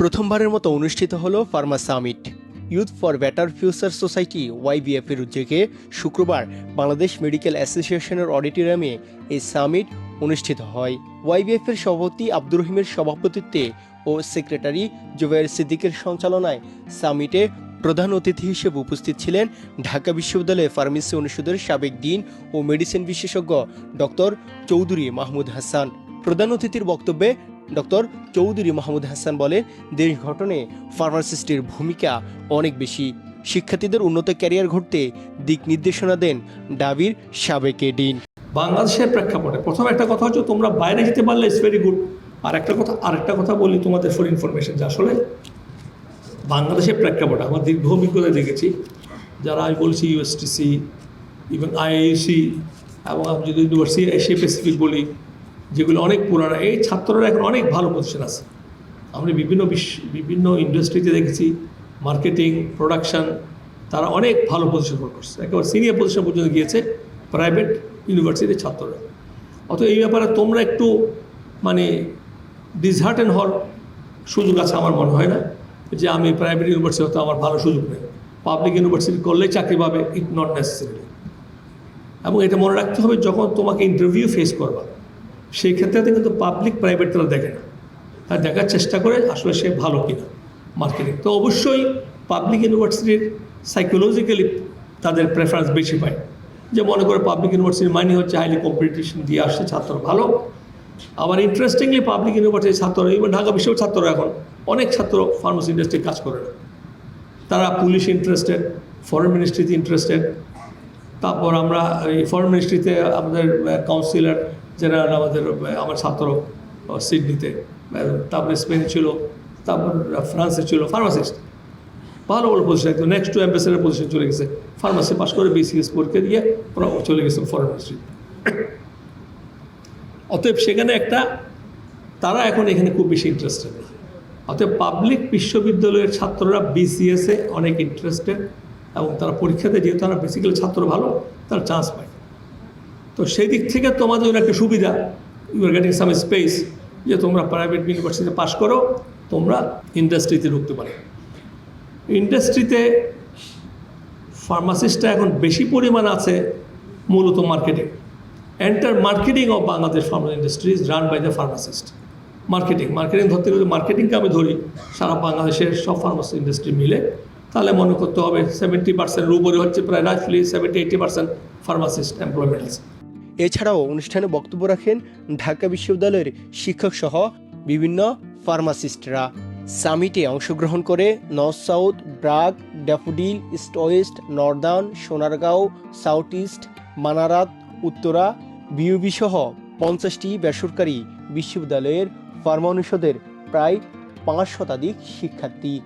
প্রথমবারের মতো অনুষ্ঠিত হলো pharma summit. Youth for better future society YBF এর উদ্যোগে শুক্রবার বাংলাদেশ মেডিকেল অ্যাসোসিয়েশনের অডিটোরিয়ামে এই সামিট অনুষ্ঠিত হয়। ওয়াইবিএফ এর সভাপতি আব্দুর রহিমের সভাপতিত্বে ও সেক্রেটারি জুবাইর সিদ্দিকের সঞ্চালনায় সামিটে প্রধান অতিথি হিসেবে উপস্থিত ছিলেন ঢাকা বিশ্ববিদ্যালয়ের ফার্মেসি অনুষদের সাবেক ডিন ও মেডিসিন বিশেষজ্ঞ ডক্টর চৌধুরী মাহমুদ হাসান। প্রধান অতিথির বক্তব্যে ডক্টর চৌধুরী মাহমুদ হাসান বলেন দেশ ঘটনে ফার্মাসিস্টের ভূমিকা অনেক বেশি। শিক্ষার্থীদের উন্নত ক্যারিয়ার ঘটতে দিক নির্দেশনা দেন ডাবির সাবেক ডিন বাংলাদেশের প্রেক্ষাপটে প্রথম একটা কথা হচ্ছে, তোমরা বাইরে যেতে পারলে ইটস ভেরি গুড আর একটা কথা, আরেকটা কথা বলি তোমাদের ফর ইনফরমেশন যে আসলে বাংলাদেশের প্রেক্ষাপটে আমার দীর্ঘ অভিজ্ঞতা দেখেছি, যারা আমি বলছি ইউএসটিসি ইভেন আইআইসি এবং আমি যদি ইউনিভার্সিটি এশিয়া প্যাসিফিক বলি যেগুলো অনেক পুরানো, এই ছাত্ররা এখন অনেক ভালো পজিশন আছে। আমরা বিভিন্ন বিভিন্ন ইন্ডাস্ট্রিতে দেখেছি মার্কেটিং প্রোডাকশন তারা অনেক ভালো পজিশন করছে। একেবারে সিনিয়র পজিশন পর্যন্ত গিয়েছে প্রাইভেট ইউনিভার্সিটির ছাত্ররা। অত এই ব্যাপারে তোমরা একটু মানে ডিসহার্টেন হওয়ার সুযোগ আছে আমার মনে হয় না, যে আমি প্রাইভেট ইউনিভার্সিটি হতে আমার ভালো সুযোগ নেই। পাবলিক ইউনিভার্সিটি করলে চাকরি পাবে ইট নট নেসেসারি এবং এটা মনে রাখতে হবে, যখন তোমাকে ইন্টারভিউ ফেস করবা সেই ক্ষেত্রে কিন্তু পাবলিক প্রাইভেট তারা দেখে না। তারা দেখার চেষ্টা করে আসলে সে ভালো কিনা। মার্কেটিং তো অবশ্যই পাবলিক ইউনিভার্সিটির সাইকোলজিক্যালি তাদের প্রেফারেন্স বেশি পায়। যে মনে করে পাবলিক ইউনিভার্সিটির মাইনে হচ্ছে হাইলি কম্পিটিশন দিয়ে আসছে, ছাত্র ভালো। আবার ইন্টারেস্টিংলি পাবলিক ইউনিভার্সিটির ছাত্র ইভেন ঢাকা বিশ্ববিদ্যালয়ের ছাত্র এখন অনেক ছাত্র ফার্মাসি ইন্ডাস্ট্রি কাজ করে না। তারা পুলিশ ইন্টারেস্টেড ফরেন মিনিস্ট্রিতে ইন্টারেস্টেড তারপর আমরা এই ফরেন মিনিস্ট্রিতে আমাদের কাউন্সিলর জেনারেল আমাদের, আমার ছাত্র সিডনিতে। তারপরে স্পেনে ছিল, তারপর ফ্রান্সে ছিল ফার্মাসিস্ট ভালো ভালো পজিশন একদম নেক্সট টু অ্যাম্বাসেডার পজিশন চলে গেছে। ফার্মাসি পাস করে বিসিএস পরীক্ষা দিয়ে ওরা চলে গেছে ফরেন মিনিস্ট্রি অতএব সেখানে একটা, তারা এখন এখানে খুব বেশি ইন্টারেস্টেড অতএব পাবলিক বিশ্ববিদ্যালয়ের ছাত্ররা বিসিএসে অনেক ইন্টারেস্টেড এবং তারা পরীক্ষাতে যেহেতু তারা বেসিক্যালি ছাত্র ভালো, তারা চান্স পায়। তো সেই দিক থেকে তোমাদের জন্য একটা সুবিধা। ইউ গেটিং সাম স্পেস যে তোমরা প্রাইভেট ইউনিভার্সিটিতে পাস করো, তোমরা ইন্ডাস্ট্রিতে ঢুকতে পারো। ইন্ডাস্ট্রিতে ফার্মাসিস্টটা এখন বেশি পরিমাণ আছে মূলত marketing enter marketing of Bangladesh pharma industry is run by the pharmacist marketing marketing ধরতে গেলে মার্কেটিংকে আমি ধরি। সারা বাংলাদেশের সব ফার্মাসি ইন্ডাস্ট্রি মিলে। তাহলে মনে করতে হবে সেভেন্টি পার্সেন্টের উপরে হচ্ছে প্রায় রাইফলি seventy eight percent pharmacist employment আছে। এছাড়াও অনুষ্ঠানে বক্তব্য রাখেন ঢাকা বিশ্ববিদ্যালয়ের শিক্ষক সহ বিভিন্ন ফার্মাসিস্টরা। সামিটে অংশগ্রহণ করে north south BRAC Daffodil, east west, northern, Sonargaon, south east, Manarat, Uttara বিউবি সহ পঞ্চাশটি বেসরকারি বিশ্ববিদ্যালয়ের ফার্মা অনুষদের প্রায় পাঁচ শতাধিক শিক্ষার্থী।